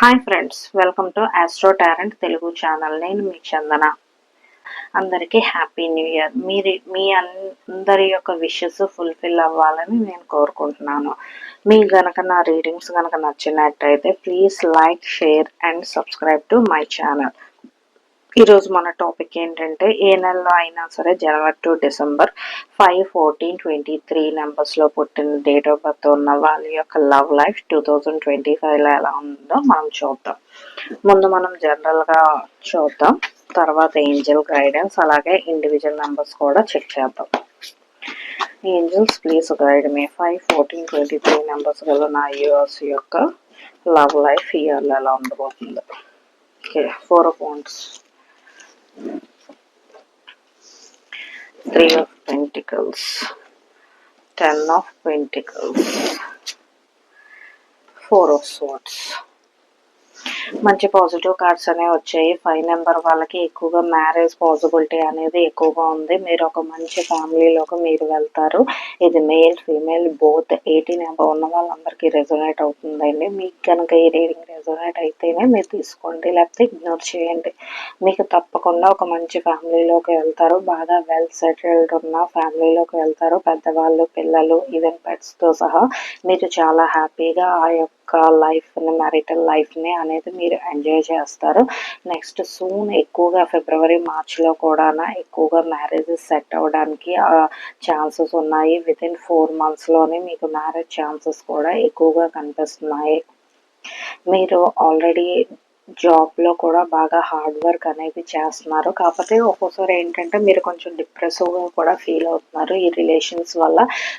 Hi friends welcome to astro tarot Telugu channel నేను మీ చందన. అందరికీ హ్యాపీ న్యూ ఇయర్ మీరు మీ అందరి యొక్క విషెస్ ఫుల్ఫిల్ అవ్వాలని నేను కోరుకుంటున్నాను. మీ గనక నా రీడింగ్స్ కనుక నచ్చినట్టయితే please like share and subscribe to my channel ఈరోజు మన టాపిక్ ఏంటంటే ఏ నెలలో అయినా సరే January to December five fourteen twenty three నెంబర్స్లో పుట్టిన డేట్ ఆఫ్ బర్త్ ఉన్న వాళ్ళ యొక్క love life two thousand twenty ఫైవ్లో ఎలా ఉందో మనం చూద్దాం. ముందు మనం జనరల్గా చూద్దాం. తర్వాత ఏంజల్ గైడెన్స్ అలాగే ఇండివిజువల్ నెంబర్స్ కూడా చెక్ చేద్దాం. Angels please guide me. Five fourteen twenty three numbers గల నా యూఎస్ యొక్క లవ్ లైఫ్ ఇయర్లో ఎలా ఉండబోతుంది? Okay four points. Three of pentacles. Ten of pentacles. Four of swords మంచి పాజిటివ్ కార్డ్స్ అనేవి వచ్చాయి. ఫైవ్ నెంబర్ వాళ్ళకి ఎక్కువగా మ్యారేజ్ పాసిబిలిటీ అనేది ఎక్కువగా ఉంది. మీరు ఒక మంచి ఫ్యామిలీలోకి మీరు వెళ్తారు. ఇది male female both eighteen number ఉన్న వాళ్ళందరికీ రెజొనేట్ అవుతుందండి. మీకు కనుక ఈ రీడింగ్ రెజొనేట్ అయితేనే మీరు తీసుకోండి లేకపోతే ఇగ్నోర్ చేయండి. మీకు తప్పకుండా ఒక మంచి ఫ్యామిలీలోకి వెళ్తారు. బాగా వెల్ సెటిల్డ్ ఉన్న ఫ్యామిలీలోకి వెళ్తారు. పెద్దవాళ్ళు పిల్లలు ఈవెన్ పెట్స్తో సహా మీరు చాలా హ్యాపీగా ఆ యొక్క లైఫ్ని మ్యారిటల్ లైఫ్ని అనేది మీరు ఎంజాయ్ చేస్తారు. నెక్స్ట్ సూన్ ఎక్కువగా ఫిబ్రవరి మార్చ్లో కూడా ఎక్కువగా మ్యారేజెస్ సెట్ అవ్వడానికి ఛాన్సెస్ ఉన్నాయి. వితిన్ ఫోర్ మంత్స్లోనే మీకు మ్యారేజ్ ఛాన్సెస్ కూడా ఎక్కువగా కనిపిస్తున్నాయి. మీరు ఆల్రెడీ జాబ్లో కూడా బాగా హార్డ్ వర్క్ అనేది చేస్తున్నారు. కాకపోతే ఒక్కోసారి ఏంటంటే మీరు కొంచెం డిప్రెసివ్గా కూడా ఫీల్ అవుతున్నారు. ఈ రిలేషన్స్ వల్ల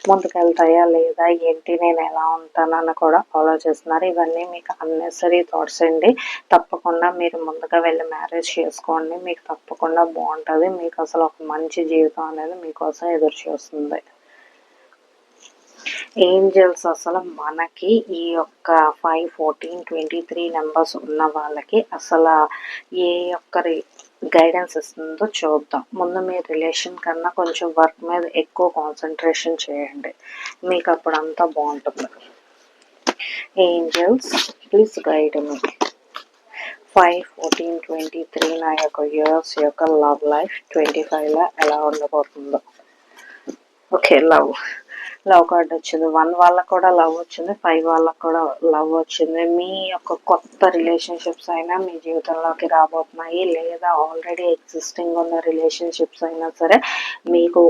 ముందుకెళ్తాయా లేదా? ఏంటి? నేను ఎలా ఉంటానని కూడా ఫాలో చేస్తున్నారు ఇవన్నీ మీకు అన్నెసరీ థాట్స్ అండి. తప్పకుండా మీరు ముందుగా వెళ్ళి మ్యారేజ్ చేసుకోండి. మీకు తప్పకుండా బాగుంటుంది. మీకు అసలు ఒక మంచి జీవితం అనేది మీకోసం ఎదురు చూస్తుంది. ఏంజల్స్ అసలు మనకి ఈ యొక్క five fourteen twenty three numbers ఉన్న వాళ్ళకి అసలు ఏ యొక్క గైడెన్స్ ఇస్తుందో చూద్దాం. ముందు మీ రిలేషన్ కన్నా కొంచెం వర్క్ మీద ఎక్కువ కాన్సన్ట్రేషన్ చేయండి. మీకు అప్పుడు అంతా బాగుంటుంది. Angels please guide me. Five fourteen twenty three నా యొక్క ఇయర్స్ యొక్క లవ్ లైఫ్ ట్వంటీ ఫైవ్లో ఎలా ఉండబోతుందో. Okay love. లవ్ కార్డ్ వచ్చింది. వన్ వాళ్ళకు కూడా లవ్ వచ్చింది ఫైవ్ వాళ్ళకు కూడా లవ్ వచ్చింది. మీ యొక్క కొత్త రిలేషన్షిప్స్ అయినా మీ జీవితంలోకి రాబోతున్నాయి. లేదా ఆల్రెడీ ఎగ్జిస్టింగ్ ఉన్న రిలేషన్షిప్స్ అయినా సరే మీకు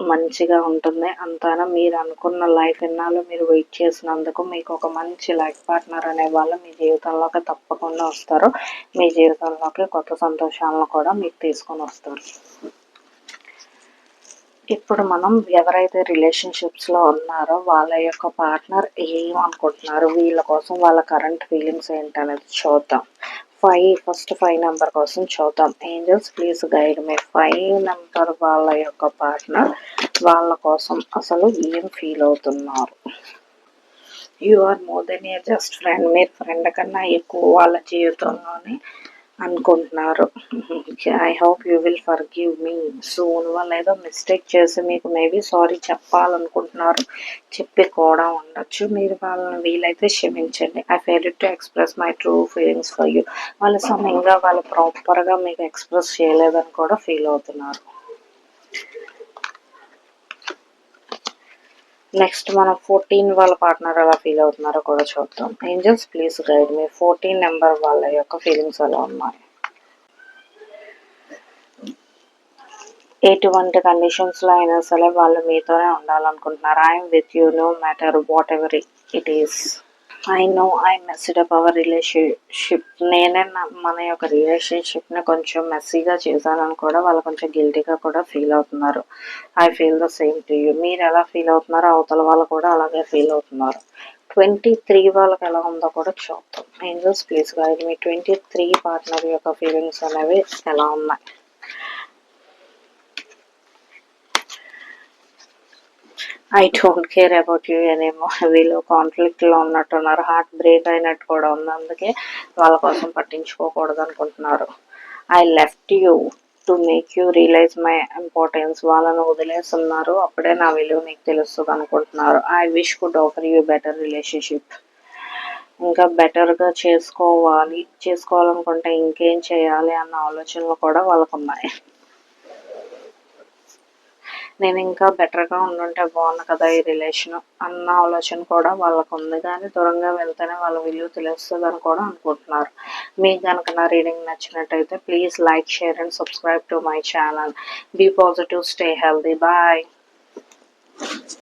మంచిగా ఉంటుంది. అంతాన మీరు అనుకున్న లైఫ్ ఎన్నాళ్ళు మీరు వెయిట్ చేసినందుకు మీకు ఒక మంచి లైఫ్ పార్ట్నర్ అనే వాళ్ళు మీ జీవితంలోకి తప్పకుండా వస్తారు. మీ జీవితంలోకి కొత్త సంతోషాలను కూడా మీకు తీసుకొని వస్తారు. ఇప్పుడు మనం ఎవరైతే రిలేషన్షిప్స్లో ఉన్నారో వాళ్ళ యొక్క పార్ట్నర్ ఏమనుకుంటున్నారు? వీళ్ళ కోసం వాళ్ళ కరెంట్ ఫీలింగ్స్ ఏంటనేది చూద్దాం. ఫైవ్ ఫస్ట్ ఫైవ్ నెంబర్ కోసం చూద్దాం. Angels please guide me five number వాళ్ళ యొక్క పార్ట్నర్ వాళ్ళ కోసం అసలు ఏం ఫీల్ అవుతున్నారు? You are more than a just friend మీరు ఫ్రెండ్ కన్నా ఎక్కువ వాళ్ళ జీవితంలోనే అనుకుంటున్నారు. I hope you will forgive me soon వాళ్ళు ఏదో మిస్టేక్ చేసి మీకు మేబీ సారీ చెప్పాలనుకుంటున్నారు. చెప్పి కూడా ఉండొచ్చు. మీరు వాళ్ళని వీలైతే క్షమించండి. I fail to express my true feelings for you వాళ్ళు సమయంగా వాళ్ళు ప్రాపర్గా మీకు ఎక్స్ప్రెస్ చేయలేదని కూడా ఫీల్ అవుతున్నారు. నెక్స్ట్ మనం ఫోర్టీన్ వాళ్ళ పార్ట్నర్ ఎలా ఫీల్ అవుతున్నారో కూడా చూద్దాం. Angels please guide me fourteen number వాళ్ళ యొక్క ఫీలింగ్స్ ఎలా ఉన్నాయి? ఎటువంటి కండిషన్స్లో అయినా సరే వాళ్ళు మీతోనే ఉండాలనుకుంటున్నారు. I'm with you no matter whatever it is I know I messed up our relationship నేనే మన యొక్క రిలేషన్షిప్ని కొంచెం మెస్సీగా చేశానని కూడా వాళ్ళు కొంచెం గిల్టీగా కూడా ఫీల్ అవుతున్నారు. I feel the same to you మీరు ఎలా ఫీల్ అవుతున్నారో అవతల వాళ్ళు కూడా అలాగే ఫీల్ అవుతున్నారు. ట్వంటీ త్రీ వాళ్ళకి ఎలా ఉందో కూడా చూద్దాం. ఏంజల్స్ ప్లీజ్ గాయలు మీ ట్వంటీ త్రీ పార్ట్నర్ యొక్క ఫీలింగ్స్ అనేవి ఎలా ఉన్నాయి? I don't care about you అనేమో వీళ్ళు కాన్ఫ్లిక్ట్లో ఉన్నట్టున్నారు. హార్ట్ బ్రేక్ అయినట్టు కూడా ఉంది. అందుకే వాళ్ళ కోసం పట్టించుకోకూడదు అనుకుంటున్నారు. I left you to make you realise my importance వాళ్ళను వదిలేస్తున్నారు. అప్పుడే నా విలువ మీకు తెలుస్తుంది అనుకుంటున్నారు. I wish could offer you better relationship ఇంకా బెటర్గా చేసుకోవాలి. చేసుకోవాలనుకుంటే ఇంకేం చేయాలి అన్న ఆలోచనలు కూడా వాళ్ళకు ఉన్నాయి. నేను ఇంకా బెటర్గా ఉండుంటే బాగుంది కదా ఈ రిలేషన్ అన్న ఆలోచన కూడా వాళ్ళకు ఉంది. కానీ దూరంగా వెళ్తేనే వాళ్ళ విలువ తెలుస్తుంది అని కూడా అనుకుంటున్నారు. మీకు కనుక నా రీడింగ్ నచ్చినట్టయితే please like share and subscribe to my channel be positive stay healthy bye